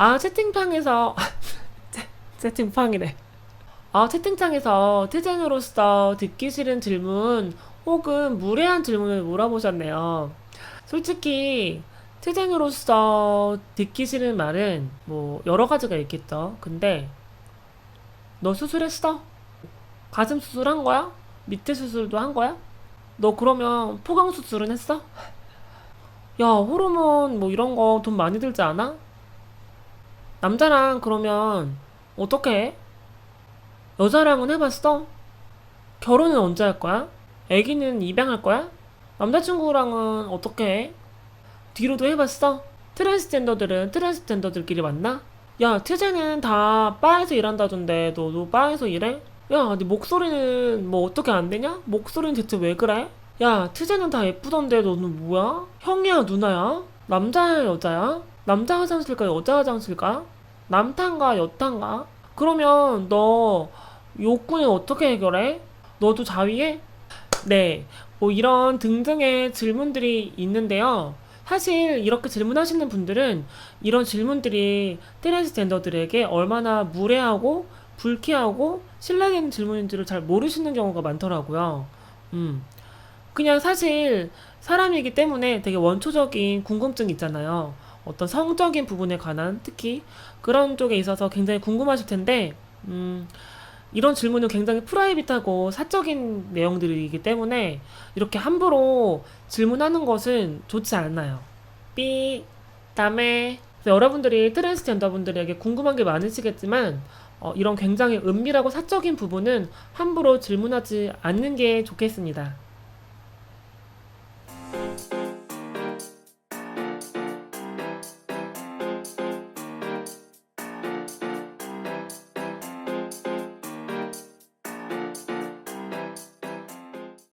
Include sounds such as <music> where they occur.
아, 채팅창에서, <laughs> 채- 채팅창이래. 아, 채팅창에서 트젠으로서 듣기 싫은 질문 혹은 무례한 질문을 물어보셨네요. 솔직히, 트젠으로서 듣기 싫은 말은 뭐 여러 가지가 있겠죠. 근데, 너 수술했어? 가슴 수술한 거야? 밑에 수술도 한 거야? 너 그러면 포경 수술은 했어? 야, 호르몬 뭐 이런 거 돈 많이 들지 않아? 남자랑 그러면 어떻게 해? 여자랑은 해봤어? 결혼은 언제 할 거야? 애기는 입양할 거야? 남자친구랑은 어떻게 해? 뒤로도 해봤어? 트랜스젠더들은 트랜스젠더들끼리 만나? 야, 트제는 다 바에서 일한다던데 너도 바에서 일해? 야, 네 목소리는 뭐 어떻게 안 되냐? 목소리는 대체 왜 그래? 야, 트제는 다 예쁘던데 너는 뭐야? 형이야, 누나야? 남자야, 여자야? 남자 화장실과 여자 화장실가? 남탄가 여탄가? 그러면 너 욕구는 어떻게 해결해? 너도 자위해? 네, 뭐 이런 등등의 질문들이 있는데요. 사실 이렇게 질문하시는 분들은 이런 질문들이 트랜스젠더들에게 얼마나 무례하고 불쾌하고 신뢰되는 질문인지를 잘 모르시는 경우가 많더라고요. 음. 그냥 사실 사람이기 때문에 되게 원초적인 궁금증이 있잖아요. 어떤 성적인 부분에 관한 특히 그런 쪽에 있어서 굉장히 궁금하실 텐데, 음, 이런 질문은 굉장히 프라이빗하고 사적인 내용들이기 때문에 이렇게 함부로 질문하는 것은 좋지 않아요. 삐, 다음에 여러분들이 트랜스젠더 분들에게 궁금한 게 많으시겠지만 어, 이런 굉장히 은밀하고 사적인 부분은 함부로 질문하지 않는 게 좋겠습니다.